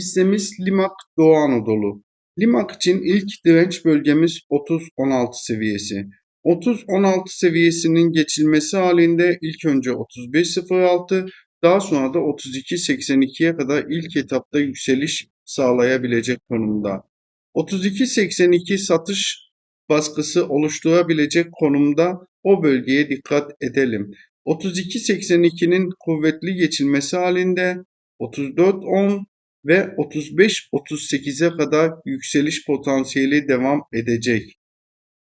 Hissemiz Limak Doğu Anadolu. Limak için ilk direnç bölgemiz 30-16 seviyesi. 30-16 seviyesinin geçilmesi halinde ilk önce 35-06 daha sonra da 32-82'ye kadar ilk etapta yükseliş sağlayabilecek konumda. 32-82 satış baskısı oluşturabilecek konumda o bölgeye dikkat edelim. 32-82'nin kuvvetli geçilmesi halinde 34-10 ve 35-38'e kadar yükseliş potansiyeli devam edecek.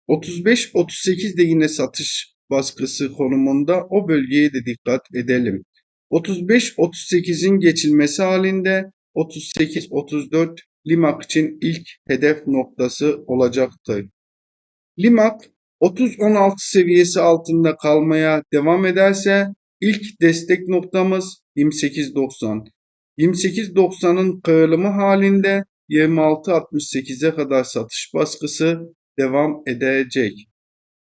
35-38 de yine satış baskısı konumunda o bölgeye de dikkat edelim. 35-38'in geçilmesi halinde 38-34 Limak için ilk hedef noktası olacaktır. Limak 30-16 seviyesi altında kalmaya devam ederse ilk destek noktamız 28-90. 28.90'ın kırılımı halinde 26.68'e kadar satış baskısı devam edecek.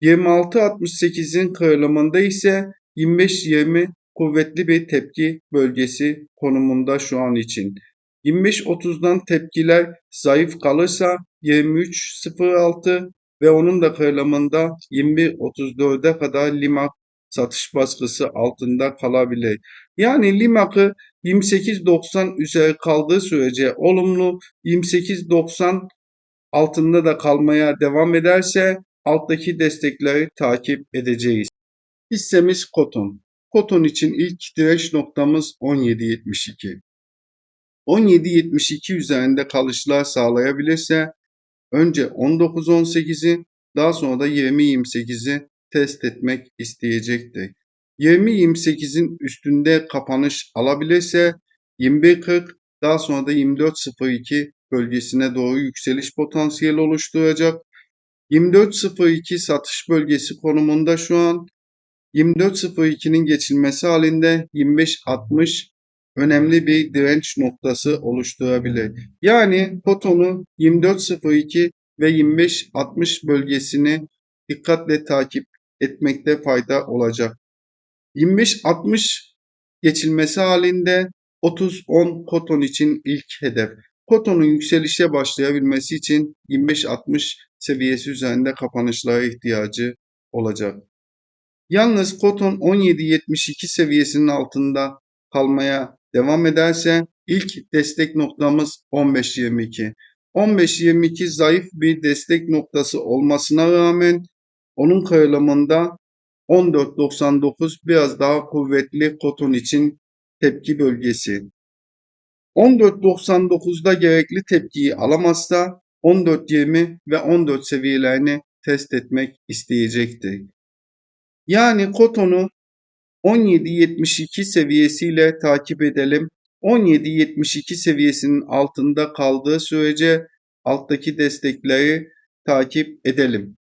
26.68'in kırılımında ise 25.20 kuvvetli bir tepki bölgesi konumunda şu an için. 25.30'dan tepkiler zayıf kalırsa 23.06 ve onun da kırılımında 21.34'e kadar limak satış baskısı altında kalabilir. Yani limakı 28.90 üzeri kaldığı sürece olumlu 28.90 altında da kalmaya devam ederse alttaki destekleri takip edeceğiz. Hissemiz Koton. Koton için ilk direnç noktamız 17.72. 17.72 üzerinde kalışlar sağlayabilirse önce 19.18'i daha sonra da 20.28'i test etmek isteyecektir. 20-28'in üstünde kapanış alabilirse 21.40 daha sonra da 24.02 bölgesine doğru yükseliş potansiyeli oluşturacak. 24.02 satış bölgesi konumunda şu an 24.02'nin geçilmesi halinde 25.60 önemli bir direnç noktası oluşturabilir. Yani potonu 24.02 ve 25.60 bölgesini dikkatle takip etmekte fayda olacak. 25-60 geçilmesi halinde 30-10 koton için ilk hedef. Kotonun yükselişe başlayabilmesi için 25-60 seviyesi üzerinde kapanışlara ihtiyacı olacak. Yalnız koton 17.72 seviyesinin altında kalmaya devam ederse ilk destek noktamız 15.22. 15.22 zayıf bir destek noktası olmasına rağmen onun kırılımında 14.99 biraz daha kuvvetli koton için tepki bölgesi. 14.99'da gerekli tepkiyi alamazsa 14.20 ve 14 seviyelerini test etmek isteyecektir. Yani kotonu 17.72 seviyesiyle takip edelim. 17.72 seviyesinin altında kaldığı sürece alttaki destekleri takip edelim.